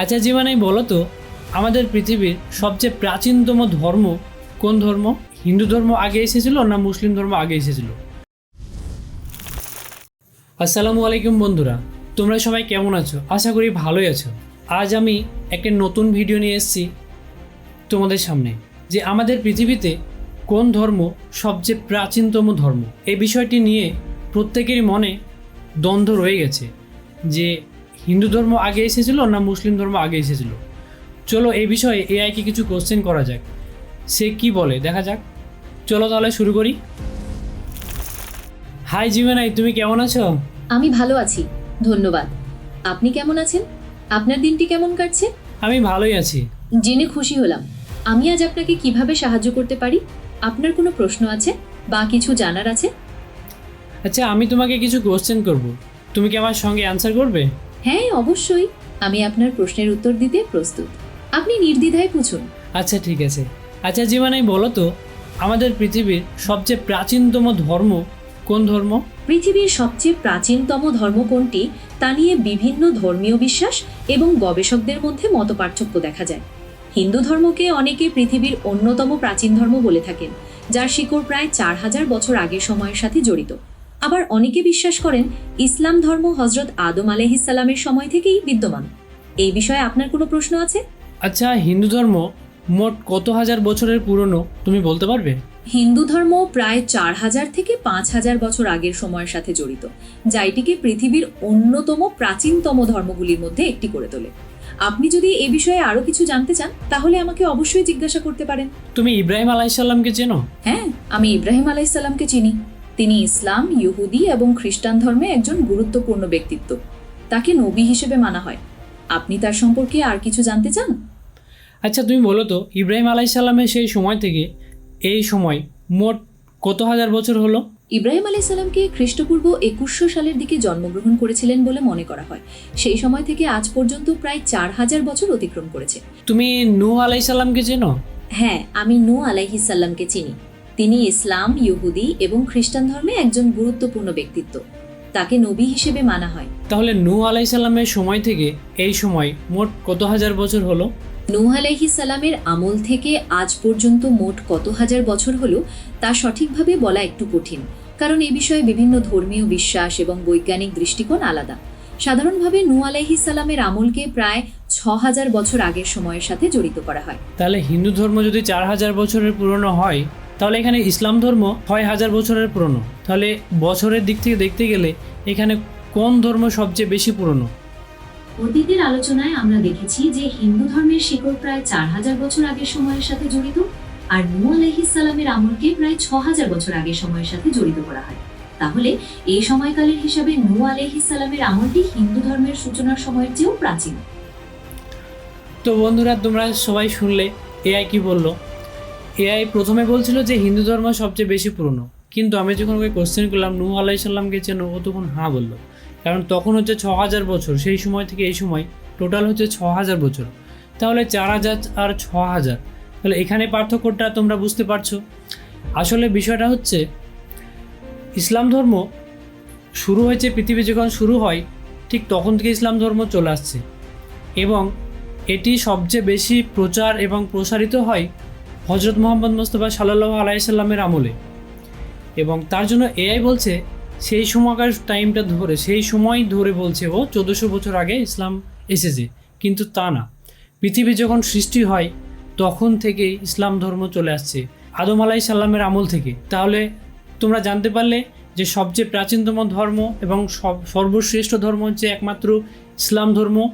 আচ্ছা জীবনাই, বলো তো, আমাদের পৃথিবীর সবচেয়ে প্রাচীনতম ধর্ম কোন ধর্ম? হিন্দু ধর্ম আগে এসেছিল না মুসলিম ধর্ম আগে এসেছিল? আসসালামু আলাইকুম বন্ধুরা, তোমরা সবাই কেমন আছো? আশা করি ভালোই আছো। আজ আমি একটা নতুন ভিডিও নিয়ে এসেছি তোমাদের সামনে, যে আমাদের পৃথিবীতে কোন ধর্ম সবচেয়ে প্রাচীনতম ধর্ম? এই বিষয়টি নিয়ে প্রত্যেকেরই মনে দ্বন্দ্ব রয়ে গেছে যে হিন্দু ধর্ম আগে এসেছিল না মুসলিম ধর্ম আগে এসেছিল? চলো এই বিষয়ে এআইকে কিছু কোশ্চেন করা যাক। সে কি বলে? দেখা যাক। চলো তাহলে শুরু করি। হাই জিমেনাই তুমি কেমন আছো? আমি ভালো আছি। ধন্যবাদ। আপনি কেমন আছেন? আপনার দিনটি কেমন কাটছে? আমি ভালোই আছি। জেনে খুশি হলাম। আমি আজ আপনাকে কীভাবে সাহায্য করতে পারি? আপনার কোনো প্রশ্ন আছে? বা কিছু জানার আছে? আচ্ছা আমি তোমাকে কিছু কোশ্চেন করব। তুমি কি আমার সঙ্গে অ্যান্সার করবে? হ্যাঁ অবশ্যই। আমি আপনার প্রশ্নের উত্তর দিতে প্রস্তুত। আপনি নির্দ্বিধায় পুছুন। আচ্ছা ঠিক আছে। আচ্ছা জীবনাই বলো তো আমাদের পৃথিবীর সবচেয়ে প্রাচীনতম ধর্ম কোন ধর্ম? পৃথিবীর সবচেয়ে প্রাচীনতম ধর্ম কোনটি তা নিয়ে বিভিন্ন ধর্মীয় বিশ্বাস এবং গবেষকদের মধ্যে মতপার্থক্য দেখা যায়। হিন্দু ধর্মকে অনেকে পৃথিবীর অন্যতম প্রাচীন ধর্ম বলে থাকেন যার শিকড় প্রায় চার হাজার বছর আগের সময়ের সাথে জড়িত। আবার অনেকে বিশ্বাস করেন ইসলাম ধর্ম হজরত আদম আলহিসাল্লামের সময় থেকেই বিদ্যমান। এই বিষয়ে আপনার কোনো প্রশ্ন আছে? আচ্ছা হিন্দু ধর্ম মোট কত হাজার বছরের পুরনো তুমি বলতে পারবে? হিন্দু ধর্ম প্রায় চার হাজার থেকে পাঁচ হাজার বছর আগের সময়ের সাথে জড়িত যা এটিকে পৃথিবীর অন্যতম প্রাচীনতম ধর্মগুলির মধ্যে একটি করে তোলে। আপনি যদি এ বিষয়ে আরও কিছু জানতে চান তাহলে আমাকে অবশ্যই জিজ্ঞাসা করতে পারেন। তুমি ইব্রাহিম আলাইসাল্লামকে চেনো? হ্যাঁ আমি ইব্রাহিম আলাইসাল্লামকে চিনি। তিনি ইসলাম ইহুদি এবং খ্রিস্টান ধর্মে একজন গুরুত্বপূর্ণ ব্যক্তিত্ব। তাকে নবী হিসেবে মানা হয়। আপনি তার সম্পর্কে আর কিছু জানতে চান? আচ্ছা তুমি বলো তো ইব্রাহিম আলাইসাল্লামের সেই সময় থেকে এই সময় মোট কত হাজার বছর হলো? ইব্রাহিম আলাইহিস সালামকে খ্রিস্টপূর্ব একুশশো সালের দিকে জন্মগ্রহণ করেছিলেন বলে মনে করা হয়। সেই সময় থেকে আজ পর্যন্ত প্রায় চার হাজার বছর অতিক্রম করেছে। তুমি নূহ আলাইসাল্লামকে চেনো? হ্যাঁ আমি নূ আলাইহিসাল্লামকে চিনি। তিনি ইসলাম ইহুদি এবং খ্রিস্টান ধর্মে একজন গুরুত্বপূর্ণ ব্যক্তিত্ব। তাকে নবী হিসেবে মানা হয়। তাহলে নূহ আলাইসাল্লামের সময় থেকে এই সময় মোট কত হাজার বছর হলো? নূহ আলাইহিসাল্লামের আমল থেকে আজ পর্যন্ত মোট কত হাজার বছর হলো তা সঠিকভাবে বলা একটু কঠিন কারণ এ বিষয়ে বিভিন্ন ধর্মীয় বিশ্বাস এবং বৈজ্ঞানিক দৃষ্টিকোণ আলাদা। সাধারণভাবে নূ আলাইহিসাল্লামের আমলকে প্রায় ছ হাজার বছর আগের সময়ের সাথে জড়িত করা হয়। তাহলে হিন্দু ধর্ম যদি চার হাজার বছরের পুরনো হয় তাহলে এখানে ইসলাম ধর্ম ছয় হাজার বছরের পুরনো। তাহলে বছরের দিক থেকে দেখতে গেলে এখানে কোন ধর্ম সবচেয়ে বেশি পুরনো? অতীতের আলোচনায় আমরা দেখেছি যে হিন্দু ধর্মের শিকড় প্রায় চার হাজার বছর আগের সময়ের সাথে জড়িত আর নূ আলাইহিসাল্লামের আমলকে প্রায় ছ হাজার বছর আগের সময়ের সাথে জড়িত করা হয়। তাহলে এই সময়কালের হিসাবে নূ আলাইহিসাল্লামের আমলটি হিন্দু ধর্মের সূচনার সময়ের চেয়েও প্রাচীন। তো বন্ধুরা তোমরা সবাই শুনলে এআই কি বলল? এআই প্রথমে বলছিল যে হিন্দু ধর্ম সবচেয়ে বেশি পুরনো। কিন্তু আমি যখন ওকে কোশ্চেন করলাম, নূহ আলাইসাল্লামকে চেনো ও তখন হাঁ বলল। কারণ তখন হচ্ছে ছ হাজার বছর, সেই সময় থেকে এই সময় টোটাল হচ্ছে ছ হাজার বছর। তাহলে চার হাজার আর ছ হাজার। তাহলে এখানে পার্থক্যটা তোমরা বুঝতে পারছ। আসলে বিষয়টা হচ্ছে, ইসলাম ধর্ম শুরু হয়েছে, পৃথিবী যখন শুরু হয়, ঠিক তখন থেকে ইসলাম ধর্ম চলে আসছে। এবং এটি সবচেয়ে বেশি প্রচার এবং প্রসারিত হয় হজরত মোহাম্মদ মোস্তফা সাল্লাহ আলাইসাল্লামের আমলে। এবং তার জন্য এআই বলছে, সেই সময়কার টাইমটা ধরে, সেই সময় ধরে বলছে ও চোদ্দোশো বছর আগে ইসলাম এসেছে। কিন্তু তা না। পৃথিবী যখন সৃষ্টি হয়, তখন থেকেই ইসলাম ধর্ম চলে আসছে আদম আলাই সাল্লামের আমল থেকে। তাহলে তোমরা জানতে পারলে যে সবচেয়ে প্রাচীনতম ধর্ম এবং সব সর্বশ্রেষ্ঠ ধর্ম হচ্ছে একমাত্র ইসলাম ধর্ম।